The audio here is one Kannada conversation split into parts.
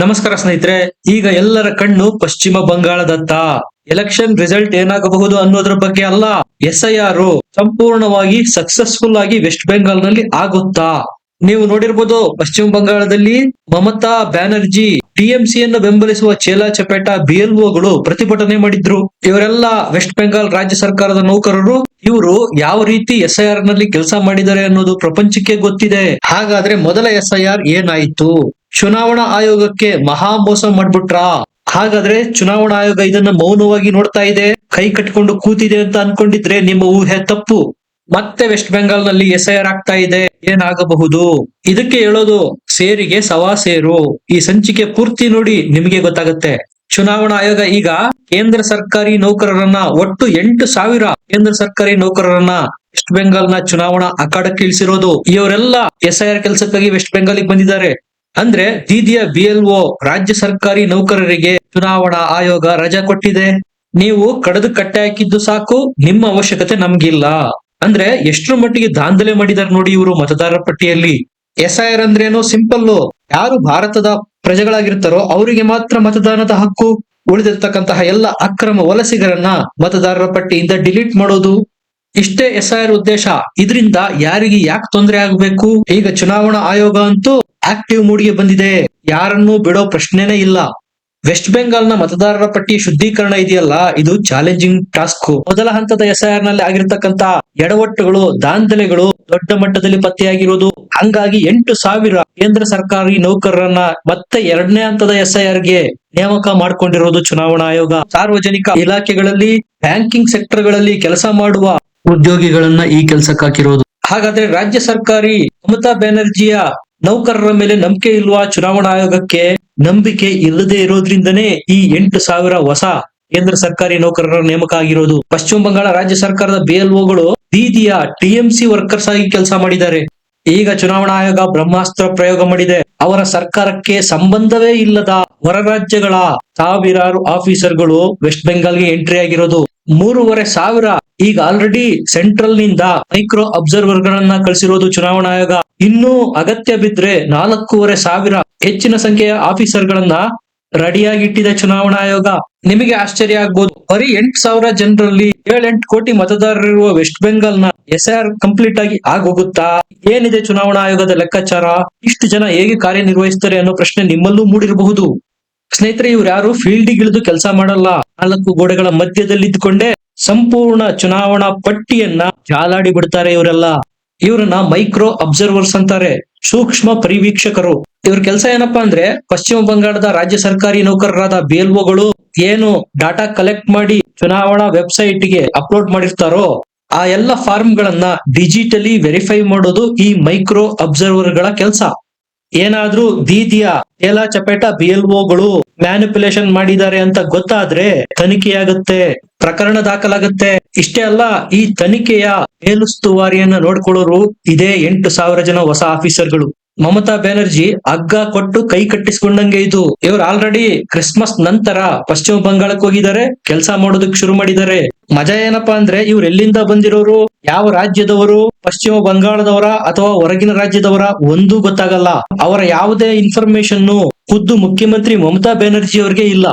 ನಮಸ್ಕಾರ ಸ್ನೇಹಿತರೆ, ಈಗ ಎಲ್ಲರ ಕಣ್ಣು ಪಶ್ಚಿಮ ಬಂಗಾಳದತ್ತ. ಎಲೆಕ್ಷನ್ ರಿಸಲ್ಟ್ ಏನಾಗಬಹುದು ಅನ್ನೋದ್ರ ಬಗ್ಗೆ ಅಲ್ಲ, ಎಸ್ ಐ ಆರ್ ಸಂಪೂರ್ಣವಾಗಿ ಸಕ್ಸಸ್ಫುಲ್ ಆಗಿ ವೆಸ್ಟ್ ಬೆಂಗಾಲ್ನಲ್ಲಿ ಆಗುತ್ತಾ? ನೀವು ನೋಡಿರ್ಬೋದು, ಪಶ್ಚಿಮ ಬಂಗಾಳದಲ್ಲಿ ಮಮತಾ ಬ್ಯಾನರ್ಜಿ ಟಿಎಂಸಿ ಅನ್ನು ಬೆಂಬಲಿಸುವ ಚೇಲಾ ಚಪೇಟ ಬಿಎಲ್ಒಗಳು ಪ್ರತಿಭಟನೆ ಮಾಡಿದ್ರು. ಇವರೆಲ್ಲ ವೆಸ್ಟ್ ಬೆಂಗಾಲ್ ರಾಜ್ಯ ಸರ್ಕಾರದ ನೌಕರರು. ಇವರು ಯಾವ ರೀತಿ ಎಸ್ ಐ ನಲ್ಲಿ ಕೆಲಸ ಮಾಡಿದ್ದಾರೆ ಅನ್ನೋದು ಪ್ರಪಂಚಕ್ಕೆ ಗೊತ್ತಿದೆ. ಹಾಗಾದ್ರೆ ಮೊದಲ ಎಸ್ ಐ ಆರ್ ಏನಾಯ್ತು? ಚುನಾವಣಾ ಆಯೋಗಕ್ಕೆ ಮಹಾ ಮೋಸ ಮಾಡ್ಬಿಟ್ರಾ? ಹಾಗಾದ್ರೆ ಚುನಾವಣಾ ಆಯೋಗ ಇದನ್ನ ಮೌನವಾಗಿ ನೋಡ್ತಾ ಇದೆ? ಕೈ ಕಟ್ಕೊಂಡು ಕೂತಿದೆ ಅಂತ ಅನ್ಕೊಂಡಿದ್ರೆ ನಿಮ್ಮ ಊಹೆ ತಪ್ಪು. ಮತ್ತೆ ವೆಸ್ಟ್ ಬೆಂಗಾಲ್ನಲ್ಲಿ ಎಸ್ ಐ ಆರ್ ಆಗ್ತಾ ಇದೆ. ಏನಾಗಬಹುದು? ಇದಕ್ಕೆ ಹೇಳೋದು ಸೇರಿಗೆ ಸವಾ ಸೇರು. ಈ ಸಂಚಿಕೆ ಪೂರ್ತಿ ನೋಡಿ ನಿಮಗೆ ಗೊತ್ತಾಗುತ್ತೆ. ಚುನಾವಣಾ ಆಯೋಗ ಈಗ ಕೇಂದ್ರ ಸರ್ಕಾರಿ ನೌಕರರನ್ನ ಒಟ್ಟು ಎಂಟು ಸಾವಿರ ಕೇಂದ್ರ ಸರ್ಕಾರಿ ನೌಕರರನ್ನ ವೆಸ್ಟ್ ಬೆಂಗಾಲ್ನ ಚುನಾವಣಾ ಅಖಾಡಕ್ಕೆ ಇಳಿಸಿರೋದು. ಇವರೆಲ್ಲ ಎಸ್ ಐ ಆರ್ ಕೆಲಸಕ್ಕಾಗಿ ವೆಸ್ಟ್ ಬೆಂಗಾಲಿಗೆ ಬಂದಿದ್ದಾರೆ. ಅಂದ್ರೆ ದೀದಿಯ ಬಿಎಲ್ಒ ರಾಜ್ಯ ಸರ್ಕಾರಿ ನೌಕರರಿಗೆ ಚುನಾವಣಾ ಆಯೋಗ ರಜಾ ಕೊಟ್ಟಿದೆ. ನೀವು ಕಡದು ಕಟ್ಟೆ ಹಾಕಿದ್ದು ಸಾಕು, ನಿಮ್ಮ ಅವಶ್ಯಕತೆ ನಮ್ಗಿಲ್ಲ. ಅಂದ್ರೆ ಎಷ್ಟರ ಮಟ್ಟಿಗೆ ದಾಂಧಲೆ ಮಾಡಿದಾರೆ ನೋಡಿ ಇವರು ಮತದಾರರ ಪಟ್ಟಿಯಲ್ಲಿ. ಎಸ್ ಐ ಆರ್ ಅಂದ್ರೇನು ಸಿಂಪಲ್ ಯಾರು ಭಾರತದ ಪ್ರಜೆಗಳಾಗಿರ್ತಾರೋ ಅವರಿಗೆ ಮಾತ್ರ ಮತದಾನದ ಹಕ್ಕು. ಉಳಿದಿರ್ತಕ್ಕಂತಹ ಎಲ್ಲ ಅಕ್ರಮ ವಲಸಿಗರನ್ನ ಮತದಾರರ ಪಟ್ಟಿಯಿಂದ ಡಿಲೀಟ್ ಮಾಡೋದು. ಇಷ್ಟೇ ಎಸ್ ಐ ಆರ್ ಉದ್ದೇಶ. ಇದರಿಂದ ಯಾರಿಗೆ ಯಾಕೆ ತೊಂದರೆ ಆಗ್ಬೇಕು? ಈಗ ಚುನಾವಣಾ ಆಯೋಗ ಅಂತೂ ಆಕ್ಟಿವ್ ಮೂಡ್ಗೆ ಬಂದಿದೆ. ಯಾರನ್ನೂ ಬಿಡೋ ಪ್ರಶ್ನೆನೇ ಇಲ್ಲ. ವೆಸ್ಟ್ನ ಮತದಾರರ ಪಟ್ಟಿ ಶುದ್ಧೀಕರಣ ಇದೆಯಲ್ಲ? ಇದು ಚಾಲೆಂಜಿಂಗ್ ಟಾಸ್ಕ್ ಮೊದಲ ಹಂತದ ಎಸ್ ಐ ಆರ್ನಲ್ಲಿ ಆಗಿರ್ತಕ್ಕಂತ ಎಡವಟ್ಟುಗಳು, ದಾಂಧಲೆಗಳು ದೊಡ್ಡ ಮಟ್ಟದಲ್ಲಿ ಪತ್ತೆಯಾಗಿರೋದು. ಹಂಗಾಗಿ ಎಂಟು ಸಾವಿರ ಕೇಂದ್ರ ಸರ್ಕಾರಿ ನೌಕರರನ್ನ ಮತ್ತೆ ಎರಡನೇ ಹಂತದ ಎಸ್ ಐ ಆರ್ಗೆ ನೇಮಕ ಮಾಡ್ಕೊಂಡಿರೋದು ಚುನಾವಣಾ ಆಯೋಗ. ಸಾರ್ವಜನಿಕ ಇಲಾಖೆಗಳಲ್ಲಿ ಬ್ಯಾಂಕಿಂಗ್ ಸೆಕ್ಟರ್ಗಳಲ್ಲಿ ಕೆಲಸ ಮಾಡುವ ಉದ್ಯೋಗಿಗಳನ್ನ ಈ ಕೆಲಸಕ್ಕೆ ಹಾಕಿರೋದು. ಹಾಗಾದ್ರೆ ರಾಜ್ಯ ಸರ್ಕಾರಿ ಮಮತಾ ಬ್ಯಾನರ್ಜಿಯ ನೌಕರರ ಮೇಲೆ ನಂಬಿಕೆ ಇಲ್ವಾ ಚುನಾವಣಾ ಆಯೋಗಕ್ಕೆ ನಂಬಿಕೆ ಇಲ್ಲದೆ ಇರೋದ್ರಿಂದನೇ ಈ ಎಂಟು ಸಾವಿರ ಹೊಸ ಕೇಂದ್ರ ಸರ್ಕಾರಿ ನೌಕರರ ನೇಮಕ ಆಗಿರೋದು ಪಶ್ಚಿಮ ಬಂಗಾಳ ರಾಜ್ಯ ಸರ್ಕಾರದ ಬಿಎಲ್ಒಗಳು ದೀದಿಯ ಟಿಎಂಸಿ ವರ್ಕರ್ಸ್ ಆಗಿ ಕೆಲಸ ಮಾಡಿದ್ದಾರೆ. ಈಗ ಚುನಾವಣಾ ಆಯೋಗ ಬ್ರಹ್ಮಾಸ್ತ್ರ ಪ್ರಯೋಗ ಮಾಡಿದೆ. ಅವರ ಸರ್ಕಾರಕ್ಕೆ ಸಂಬಂಧವೇ ಇಲ್ಲದ ಹೊರ ರಾಜ್ಯಗಳ ಸಾವಿರಾರು ಆಫೀಸರ್ಗಳು ವೆಸ್ಟ್ ಬೆಂಗಾಲ್ಗೆ ಎಂಟ್ರಿ ಆಗಿರೋದು. ಮೂರುವರೆ ಸಾವಿರ ಈಗ ಆಲ್ರೆಡಿ ಸೆಂಟ್ರಲ್ನಿಂದ ಮೈಕ್ರೋ ಅಬ್ಸರ್ವರ್ ಗಳನ್ನ ಕಳಿಸಿರೋದು ಚುನಾವಣಾ ಆಯೋಗ. ಇನ್ನೂ ಅಗತ್ಯ ಬಿದ್ರೆ ನಾಲ್ಕೂವರೆ ಸಾವಿರ ಹೆಚ್ಚಿನ ಸಂಖ್ಯೆಯ ಆಫೀಸರ್ ಗಳನ್ನ ರೆಡಿಯಾಗಿಟ್ಟಿದೆ ಚುನಾವಣಾ ಆಯೋಗ. ನಿಮಗೆ ಆಶ್ಚರ್ಯ ಆಗ್ಬೋದು. ಬರೀ ಎಂಟ್ ಸಾವಿರ ಜನರಲ್ಲಿ ಏಳೆಂಟು ಕೋಟಿ ಮತದಾರರಿರುವ ವೆಸ್ಟ್ ಬೆಂಗಾಲ್ನ ಎಸ್ ಆರ್ ಕಂಪ್ಲೀಟ್ ಆಗಿ ಆಗೋಗುತ್ತಾ? ಏನಿದೆ ಚುನಾವಣಾ ಆಯೋಗದ ಲೆಕ್ಕಾಚಾರ? ಇಷ್ಟು ಜನ ಹೇಗೆ ಕಾರ್ಯನಿರ್ವಹಿಸ್ತಾರೆ ಅನ್ನೋ ಪ್ರಶ್ನೆ ನಿಮ್ಮಲ್ಲೂ ಮೂಡಿರಬಹುದು. ಸ್ನೇಹಿತರೆ, ಇವ್ರು ಯಾರು? ಫೀಲ್ಡ್ ಇಳಿದು ಕೆಲಸ ಮಾಡಲ್ಲ. ನಾಲ್ಕು ಗೋಡೆಗಳ ಮಧ್ಯದಲ್ಲಿ ಇದ್ಕೊಂಡೇ ಸಂಪೂರ್ಣ ಚುನಾವಣಾ ಪಟ್ಟಿಯನ್ನ ಜಾಲಾಡಿ ಬಿಡ್ತಾರೆ ಇವರೆಲ್ಲ. ಇವ್ರನ್ನ ಮೈಕ್ರೋ ಅಬ್ಸರ್ವರ್ಸ್ ಅಂತಾರೆ, ಸೂಕ್ಷ್ಮ ಪರಿವೀಕ್ಷಕರು. ಇವ್ರ ಕೆಲಸ ಏನಪ್ಪಾ ಅಂದ್ರೆ, ಪಶ್ಚಿಮ ಬಂಗಾಳದ ರಾಜ್ಯ ಸರ್ಕಾರಿ ನೌಕರರಾದ ಬೇಲ್ವೋಗಳು ಏನು ಡಾಟಾ ಕಲೆಕ್ಟ್ ಮಾಡಿ ಚುನಾವಣಾ ವೆಬ್ಸೈಟ್ಗೆ ಅಪ್ಲೋಡ್ ಮಾಡಿರ್ತಾರೋ, ಆ ಎಲ್ಲ ಫಾರ್ಮ್ ಗಳನ್ನ ಡಿಜಿಟಲಿ ವೆರಿಫೈ ಮಾಡೋದು ಈ ಮೈಕ್ರೋ ಅಬ್ಸರ್ವರ್ಗಳ ಕೆಲಸ. ಏನಾದ್ರೂ ದೀದಿಯ ತೇಲಾ ಚಪೇಟ ಬಿಎಲ್ಒಗಳು ಮ್ಯಾನಿಪುಲೇಷನ್ ಮಾಡಿದ್ದಾರೆ ಅಂತ ಗೊತ್ತಾದ್ರೆ ತನಿಖೆಯಾಗುತ್ತೆ, ಪ್ರಕರಣ ದಾಖಲಾಗುತ್ತೆ. ಇಷ್ಟೇ ಅಲ್ಲ, ಈ ತನಿಖೆಯ ಮೇಲುಸ್ತುವಾರಿಯನ್ನ ನೋಡ್ಕೊಳ್ಳೋರು ಇದೇ ಎಂಟು ಸಾವಿರ ಜನ ಹೊಸ ಆಫೀಸರ್ಗಳು. ಮಮತಾ ಬ್ಯಾನರ್ಜಿ ಹಗ್ಗ ಕೊಟ್ಟು ಕೈ ಕಟ್ಟಿಸ್ಕೊಂಡಂಗೆ ಇದು. ಇವ್ರು ಆಲ್ರೆಡಿ ಕ್ರಿಸ್ಮಸ್ ನಂತರ ಪಶ್ಚಿಮ ಬಂಗಾಳಕ್ಕೆ ಹೋಗಿದ್ದಾರೆ, ಕೆಲಸ ಮಾಡೋದಕ್ಕೆ ಶುರು ಮಾಡಿದ್ದಾರೆ. ಮಜಾ ಏನಪ್ಪಾ ಅಂದ್ರೆ ಇವ್ರು ಎಲ್ಲಿಂದ ಬಂದಿರೋರು? ಯಾವ ರಾಜ್ಯದವರು? ಪಶ್ಚಿಮ ಬಂಗಾಳದವರ ಅಥವಾ ಹೊರಗಿನ ರಾಜ್ಯದವರ? ಒಂದೂ ಗೊತ್ತಾಗಲ್ಲ. ಅವರ ಯಾವುದೇ ಇನ್ಫಾರ್ಮೇಶನ್ ಖುದ್ದು ಮುಖ್ಯಮಂತ್ರಿ ಮಮತಾ ಬ್ಯಾನರ್ಜಿ ಅವರಿಗೆ ಇಲ್ಲ.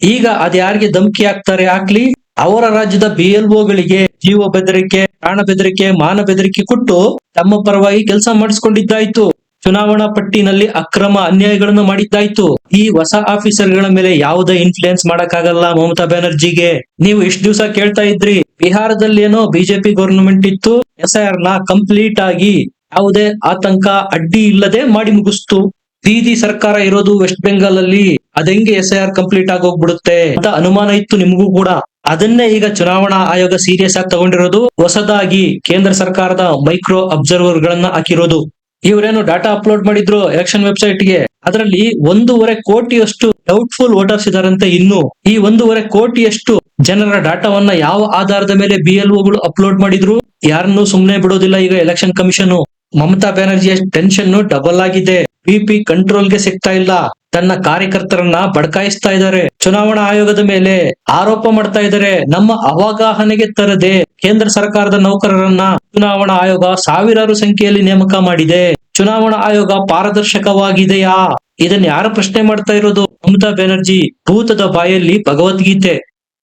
ಈಗ ಅದ್ಯಾರಿಗೆ ಧಮಕಿ ಹಾಕ್ತಾರೆ ಆಗ್ಲಿ ಅವರ ರಾಜ್ಯದ ಬಿಎಲ್ಒಗಳಿಗೆ ಜೀವ ಬೆದರಿಕೆ, ಪ್ರಾಣ ಬೆದರಿಕೆ, ಮಾನ ಬೆದರಿಕೆ ಕೊಟ್ಟು ತಮ್ಮ ಪರವಾಗಿ ಕೆಲಸ ಮಾಡಿಸ್ಕೊಂಡಿದ್ದಾಯ್ತು. ಚುನಾವಣಾ ಪಟ್ಟಿನಲ್ಲಿ ಅಕ್ರಮ ಅನ್ಯಾಯಗಳನ್ನು ಮಾಡಿದ್ದಾಯ್ತು. ಈ ಹೊಸ ಆಫೀಸರ್ಗಳ ಮೇಲೆ ಯಾವುದೇ ಇನ್ಫ್ಲೂಯೆನ್ಸ್ ಮಾಡಕ್ಕಾಗಲ್ಲ ಮಮತಾ ಬ್ಯಾನರ್ಜಿಗೆ. ನೀವು ಇಷ್ಟು ದಿವಸ ಕೇಳ್ತಾ ಇದ್ರಿ, ಬಿಹಾರದಲ್ಲಿ ಏನೋ ಬಿಜೆಪಿ ಗವರ್ನಮೆಂಟ್ ಇತ್ತು ಎಸ್ ಆರ್ನ ಕಂಪ್ಲೀಟ್ ಆಗಿ ಯಾವುದೇ ಆತಂಕ, ಅಡ್ಡಿ ಇಲ್ಲದೆ ಮಾಡಿ ಮುಗಿಸ್ತು. ದೀದಿ ಸರ್ಕಾರ ಇರೋದು ವೆಸ್ಟ್ ಬೆಂಗಾಲ್ ಅಲ್ಲಿ ಅದೆಂಗೆ ಎಸ್ ಐ ಆರ್ ಕಂಪ್ಲೀಟ್ ಆಗೋಗ್ಬಿಡುತ್ತೆ ಅಂತ ಅನುಮಾನ ಇತ್ತು ನಿಮಗೂ ಕೂಡ. ಅದನ್ನೇ ಈಗ ಚುನಾವಣಾ ಆಯೋಗ ಸೀರಿಯಸ್ ಆಗಿ ತಗೊಂಡಿರೋದು, ಹೊಸದಾಗಿ ಕೇಂದ್ರ ಸರ್ಕಾರದ ಮೈಕ್ರೋ ಅಬ್ಸರ್ವರ್ ಗಳನ್ನ ಹಾಕಿರೋದು. ಇವರೇನು ಡಾಟಾ ಅಪ್ಲೋಡ್ ಮಾಡಿದ್ರು ಎಲೆಕ್ಷನ್ ವೆಬ್ಸೈಟ್ಗೆ. ಅದರಲ್ಲಿ ಒಂದೂವರೆ ಕೋಟಿಯಷ್ಟು ಡೌಟ್ಫುಲ್ ವೋಟರ್ಸ್ ಇದಾರಂತೆ ಇನ್ನು. ಈ ಒಂದೂವರೆ ಕೋಟಿಯಷ್ಟು ಜನರ ಡಾಟಾವನ್ನ ಯಾವ ಆಧಾರದ ಮೇಲೆ ಬಿಎಲ್ಒಗಳು ಅಪ್ಲೋಡ್ ಮಾಡಿದ್ರು? ಯಾರನ್ನು ಸುಮ್ಮನೆ ಬಿಡೋದಿಲ್ಲ ಈಗ ಎಲೆಕ್ಷನ್ ಕಮಿಷನ್ ಮಮತಾ ಬ್ಯಾನರ್ಜಿಯ ಟೆನ್ಷನ್ ಡಬಲ್ ಆಗಿದೆ. ಬಿಪಿ ಕಂಟ್ರೋಲ್ಗೆ ಸಿಗ್ತಾ ಇಲ್ಲ. ತನ್ನ ಕಾರ್ಯಕರ್ತರನ್ನ ಬಡಕಾಯಿಸ್ತಾ ಇದ್ದಾರೆ. ಚುನಾವಣಾ ಆಯೋಗದ ಮೇಲೆ ಆರೋಪ ಮಾಡ್ತಾ ಇದ್ದಾರೆ. ನಮ್ಮ ಅವಗಾಹನೆಗೆ ತರದೆ ಕೇಂದ್ರ ಸರ್ಕಾರದ ನೌಕರರನ್ನ ಚುನಾವಣಾ ಆಯೋಗ ಸಾವಿರಾರು ಸಂಖ್ಯೆಯಲ್ಲಿ ನೇಮಕ ಮಾಡಿದೆ. ಚುನಾವಣಾ ಆಯೋಗ ಪಾರದರ್ಶಕವಾಗಿದೆಯಾ? ಇದನ್ನ ಯಾರು ಪ್ರಶ್ನೆ ಮಾಡ್ತಾ ಇರೋದು? ಮಮತಾ ಬ್ಯಾನರ್ಜಿ ಭೂತದ ಬಾಯಲ್ಲಿ ಭಗವದ್ಗೀತೆ.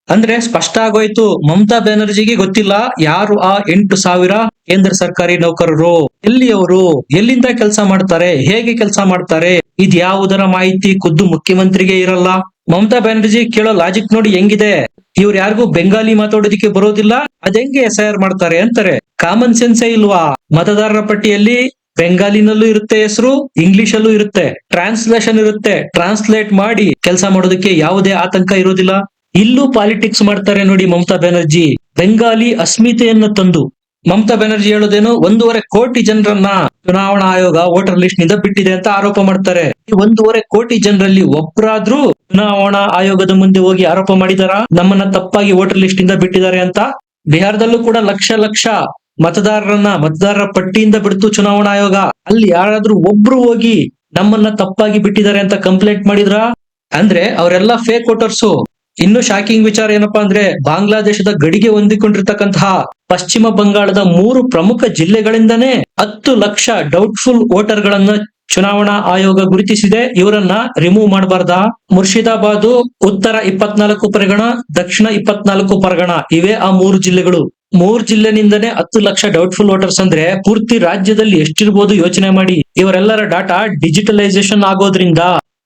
ಅಂದ್ರೆ ಸ್ಪಷ್ಟ ಆಗೋಯ್ತು, ಮಮತಾ ಬ್ಯಾನರ್ಜಿಗೆ ಗೊತ್ತಿಲ್ಲ ಯಾರು ಆ ಎಂಟು ಸಾವಿರ ಕೇಂದ್ರ ಸರ್ಕಾರಿ ನೌಕರರು? ಎಲ್ಲಿಯವರು? ಎಲ್ಲಿಂದ ಕೆಲಸ ಮಾಡ್ತಾರೆ? ಹೇಗೆ ಕೆಲಸ ಮಾಡ್ತಾರೆ? ಇದ್ಯಾವುದರ ಮಾಹಿತಿ ಖುದ್ದು ಮುಖ್ಯಮಂತ್ರಿಗೆ ಇರಲ್ಲ? ಮಮತಾ ಬ್ಯಾನರ್ಜಿ ಕೇಳೋ ಲಾಜಿಕ್ ನೋಡಿ ಹೆಂಗಿದೆ? ಇವ್ರು ಯಾರಿಗೂ ಬೆಂಗಾಲಿ ಮಾತಾಡೋದಿಕ್ಕೆ ಬರೋದಿಲ್ಲ ಅದೆಂಗೆ ಎಸ್ ಐ ಆರ್ ಮಾಡ್ತಾರೆ ಅಂತಾರೆ? ಕಾಮನ್ ಸೆನ್ಸೇ ಇಲ್ವಾ? ಮತದಾರರ ಪಟ್ಟಿಯಲ್ಲಿ ಬೆಂಗಾಲಿನಲ್ಲೂ ಇರುತ್ತೆ ಹೆಸರು ಇಂಗ್ಲಿಷ್ ಅಲ್ಲೂ ಇರುತ್ತೆ. ಟ್ರಾನ್ಸ್ಲೇಷನ್ ಇರುತ್ತೆ. ಟ್ರಾನ್ಸ್ಲೇಟ್ ಮಾಡಿ ಕೆಲಸ ಮಾಡೋದಕ್ಕೆ ಯಾವುದೇ ಆತಂಕ ಇರೋದಿಲ್ಲ. ಇಲ್ಲೂ ಪಾಲಿಟಿಕ್ಸ್ ಮಾಡ್ತಾರೆ ನೋಡಿ ಮಮತಾ ಬ್ಯಾನರ್ಜಿ. ಬೆಂಗಾಲಿ ಅಸ್ಮಿತೆಯನ್ನು ತಂದು. ಮಮತಾ ಬ್ಯಾನರ್ಜಿ ಹೇಳೋದೇನು, ಒಂದೂವರೆ ಕೋಟಿ ಜನರನ್ನ ಚುನಾವಣಾ ಆಯೋಗ ವೋಟರ್ ಲಿಸ್ಟ್ನಿಂದ ಬಿಟ್ಟಿದೆ ಅಂತ ಆರೋಪ ಮಾಡ್ತಾರೆ. ಈ ಒಂದೂವರೆ ಕೋಟಿ ಜನರಲ್ಲಿ ಒಬ್ಬರಾದ್ರೂ ಚುನಾವಣಾ ಆಯೋಗದ ಮುಂದೆ ಹೋಗಿ ಆರೋಪ ಮಾಡಿದಾರ? ನಮ್ಮನ್ನ ತಪ್ಪಾಗಿ ವೋಟರ್ ಲಿಸ್ಟ್ ಇಂದ ಬಿಟ್ಟಿದ್ದಾರೆ ಅಂತ? ಬಿಹಾರದಲ್ಲೂ ಕೂಡ ಲಕ್ಷ ಲಕ್ಷ ಮತದಾರರನ್ನ ಮತದಾರರ ಪಟ್ಟಿಯಿಂದ ಬಿಡ್ತು ಚುನಾವಣಾ ಆಯೋಗ. ಅಲ್ಲಿ ಯಾರಾದ್ರೂ ಒಬ್ರು ಹೋಗಿ ನಮ್ಮನ್ನ ತಪ್ಪಾಗಿ ಬಿಟ್ಟಿದ್ದಾರೆ ಅಂತ ಕಂಪ್ಲೇಂಟ್ ಮಾಡಿದ್ರ? ಅಂದ್ರೆ ಅವರೆಲ್ಲ ಫೇಕ್ ವೋಟರ್ಸು ಇನ್ನು ಶಾಕಿಂಗ್ ವಿಚಾರ ಏನಪ್ಪಾ ಅಂದ್ರೆ ಬಾಂಗ್ಲಾದೇಶದ ಗಡಿಗೆ ಹೊಂದಿಕೊಂಡಿರ್ತಕ್ಕಂತಹ ಪಶ್ಚಿಮ ಬಂಗಾಳದ ಮೂರು ಪ್ರಮುಖ ಜಿಲ್ಲೆಗಳಿಂದನೇ ಹತ್ತು ಲಕ್ಷ ಡೌಟ್ಫುಲ್ ವೋಟರ್ ಗಳನ್ನ ಚುನಾವಣಾ ಆಯೋಗ ಗುರುತಿಸಿದೆ. ಇವರನ್ನ ರಿಮೂವ್ ಮಾಡಬಾರ್ದ? ಮುರ್ಷಿದಾಬಾದ್ ಉತ್ತರ ಇಪ್ಪತ್ನಾಲ್ಕು ಪರಗಣ, ದಕ್ಷಿಣ ಇಪ್ಪತ್ನಾಲ್ಕು ಪರಗಣ. ಇವೆ ಆ ಮೂರು ಜಿಲ್ಲೆಗಳು. ಮೂರ್ ಜಿಲ್ಲೆನಿಂದನೇ ಹತ್ತು ಲಕ್ಷ ಡೌಟ್ಫುಲ್ ವೋಟರ್ಸ್ ಅಂದ್ರೆ ಪೂರ್ತಿ ರಾಜ್ಯದಲ್ಲಿ ಎಷ್ಟಿರ್ಬೋದು ಯೋಚನೆ ಮಾಡಿ. ಇವರೆಲ್ಲರ ಡಾಟಾ ಡಿಜಿಟಲೈಸೇಷನ್ ಆಗೋದ್ರಿಂದ.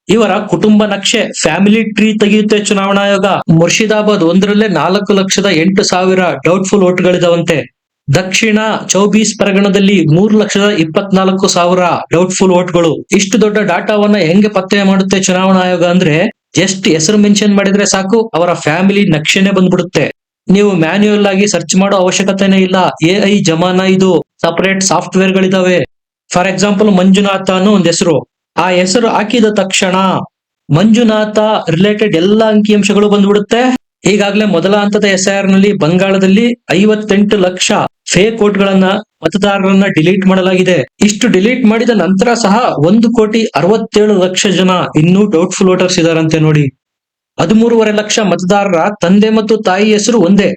ಇವರ ಕುಟುಂಬ ನಕ್ಷೆ ಫ್ಯಾಮಿಲಿ ಟ್ರೀ ತೆಗೆಯುತ್ತೆ ಚುನಾವಣಾ ಆಯೋಗ. ಮುರ್ಷಿದಾಬಾದ್ ಒಂದರಲ್ಲೇ ನಾಲ್ಕು ಲಕ್ಷದ ಎಂಟು ಸಾವಿರ ಡೌಟ್ಫುಲ್ ವೋಟ್ಗಳಿದಾವಂತೆ ದಕ್ಷಿಣ ಚೌಬೀಸ್ ಪರಗಣದಲ್ಲಿ ಮೂರು ಲಕ್ಷದ ಇಪ್ಪತ್ನಾಲ್ಕು ಸಾವಿರ ಡೌಟ್ಫುಲ್ ವೋಟ್ಗಳು ಇಷ್ಟು ದೊಡ್ಡ ಡಾಟಾವನ್ನ ಹೆಂಗೆ ಪತ್ತೆ ಮಾಡುತ್ತೆ ಚುನಾವಣಾ ಆಯೋಗ ಅಂದ್ರೆ ಜಸ್ಟ್ ಹೆಸರು ಮೆನ್ಷನ್ ಮಾಡಿದ್ರೆ ಸಾಕು, ಅವರ ಫ್ಯಾಮಿಲಿ ನಕ್ಷೆನೆ ಬಂದ್ಬಿಡುತ್ತೆ. ನೀವು ಮ್ಯಾನ್ಯುಯಲ್ ಆಗಿ ಸರ್ಚ್ ಮಾಡೋ ಅವಶ್ಯಕತೆನೇ ಇಲ್ಲ. ಎ ಐ ಜಮಾನ ಇದು ಸಪರೇಟ್ ಸಾಫ್ಟ್ವೇರ್ ಗಳಿದಾವೆ. ಫಾರ್ ಎಕ್ಸಾಂಪಲ್ ಮಂಜುನಾಥ ಅನ್ನೋ ಒಂದ್ ಹೆಸರು. ಆ ಹೆಸರು ಹಾಕಿದ ತಕ್ಷಣ ಮಂಜುನಾಥ ರಿಲೇಟೆಡ್ ಎಲ್ಲಾ ಅಂಕಿಅಂಶಗಳು ಬಂದ್ಬಿಡುತ್ತೆ. ಈಗಾಗಲೇ ಮೊದಲ ಹಂತದ ಎಸ್ ಐ ಆರ್ನಲ್ಲಿ ಬಂಗಾಳದಲ್ಲಿ ಐವತ್ತೆಂಟು ಲಕ್ಷ ಫೇಕ್ ಗಳನ್ನ ಮತದಾರರನ್ನ ಡಿಲೀಟ್ ಮಾಡಲಾಗಿದೆ. ಇಷ್ಟು ಡಿಲೀಟ್ ಮಾಡಿದ ನಂತರ ಸಹ ಒಂದು ಕೋಟಿ ಅರವತ್ತೇಳು ಲಕ್ಷ ಜನ ಇನ್ನೂ ಡೌಟ್ಫುಲ್ ವೋಟರ್ಸ್ ಇದಾರಂತೆ ನೋಡಿ. ಹದಿಮೂರುವರೆ ಲಕ್ಷ ಮತದಾರರ ತಂದೆ ಮತ್ತು ತಾಯಿ ಹೆಸರು ಒಂದೇ.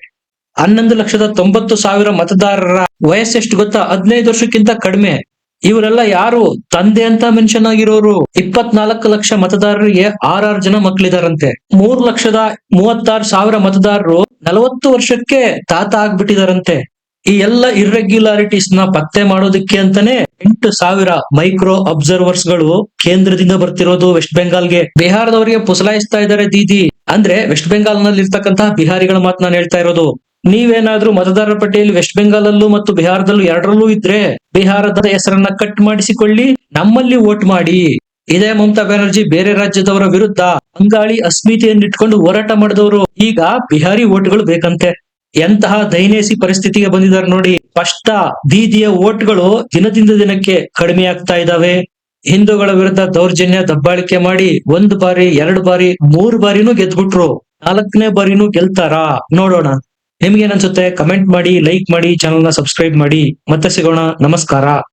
ಹನ್ನೊಂದು ಲಕ್ಷದ ತೊಂಬತ್ತು ಸಾವಿರ ಮತದಾರರ ವಯಸ್ಸೆಷ್ಟು ಗೊತ್ತಾ? ಹದಿನೈದು ವರ್ಷಕ್ಕಿಂತ ಕಡಿಮೆ. ಇವರೆಲ್ಲ ಯಾರು? ತಂದೆ ಅಂತ ಮೆನ್ಷನ್ ಆಗಿರೋರು. ಇಪ್ಪತ್ನಾಲ್ಕು ಲಕ್ಷ ಮತದಾರರಿಗೆ ಆರಾರು ಜನ ಮಕ್ಕಳಿದಾರಂತೆ. ಮೂರು ಲಕ್ಷದ ಮೂವತ್ತಾರು ಸಾವಿರ ಮತದಾರರು ನಲವತ್ತು ವರ್ಷಕ್ಕೆ ತಾತ ಆಗ್ಬಿಟ್ಟಿದಾರಂತೆ. ಈ ಎಲ್ಲ ಇರ್ರೆಗ್ಯುಲಾರಿಟೀಸ್ನ ಪತ್ತೆ ಮಾಡೋದಕ್ಕೆ ಅಂತಾನೆ ಎಂಟು ಸಾವಿರ ಮೈಕ್ರೋ ಅಬ್ಸರ್ವರ್ಸ್ಗಳು ಕೇಂದ್ರದಿಂದ ಬರ್ತಿರೋದು ವೆಸ್ಟ್ ಬೆಂಗಾಲ್ಗೆ ಬಿಹಾರದವರಿಗೆ ಪುಸಲಾಯಿಸ್ತಾ ಇದ್ದಾರೆ ದೀದಿ. ಅಂದ್ರೆ ವೆಸ್ಟ್ ಬೆಂಗಾಲ್ನಲ್ಲಿ ಇರ್ತಕ್ಕಂತಹ ಬಿಹಾರಿಗಳ ಮಾತು ನಾನು ಹೇಳ್ತಾ ಇರೋದು. ನೀವೇನಾದ್ರೂ ಮತದಾರರ ಪಟ್ಟಿಯಲ್ಲಿ ವೆಸ್ಟ್ ಬೆಂಗಾಲ್ ಅಲ್ಲೂ ಮತ್ತು ಬಿಹಾರದಲ್ಲೂ ಎರಡರಲ್ಲೂ ಇದ್ರೆ ಬಿಹಾರದ ಹೆಸರನ್ನ ಕಟ್ ಮಾಡಿಸಿಕೊಳ್ಳಿ, ನಮ್ಮಲ್ಲಿ ವೋಟ್ ಮಾಡಿ. ಇದೇ ಮಮತಾ ಬ್ಯಾನರ್ಜಿ ಬೇರೆ ರಾಜ್ಯದವರ ವಿರುದ್ಧ ಬಂಗಾಳಿ ಅಸ್ಮಿತೆಯನ್ನಿಟ್ಕೊಂಡು ಹೋರಾಟ ಮಾಡಿದವರು. ಈಗ ಬಿಹಾರಿ ವೋಟ್ಗಳು ಬೇಕಂತೆ. ಎಂತಹ ದೈನೇಸಿ ಪರಿಸ್ಥಿತಿಗೆ ಬಂದಿದ್ದಾರೆ ನೋಡಿ. ಸ್ಪಷ್ಟ ಬೀದಿಯ ಓಟ್ಗಳು ದಿನದಿಂದ ದಿನಕ್ಕೆ ಕಡಿಮೆ ಆಗ್ತಾ ಇದಾವೆ ಹಿಂದೂಗಳ ವಿರುದ್ಧ ದೌರ್ಜನ್ಯ ದಬ್ಬಾಳಿಕೆ ಮಾಡಿ ಒಂದು ಬಾರಿ, ಎರಡು ಬಾರಿ, ಮೂರು ಬಾರಿನೂ ಗೆದ್ಬಿಟ್ರು. ನಾಲ್ಕನೇ ಬಾರಿನೂ ಗೆಲ್ತಾರಾ? ನೋಡೋಣ. ನಿಮ್ಗೆ ಅನ್ಸುತ್ತೆ? ಕಮೆಂಟ್ ಮಾಡಿ, ಲೈಕ್ ಮಾಡಿ ಚಾನಲ್ನ ಸಬ್ಸ್ಕ್ರೈಬ್ ಮಾಡಿ. ಮತ್ತೆ ಸಿಗೋಣ. ನಮಸ್ಕಾರ.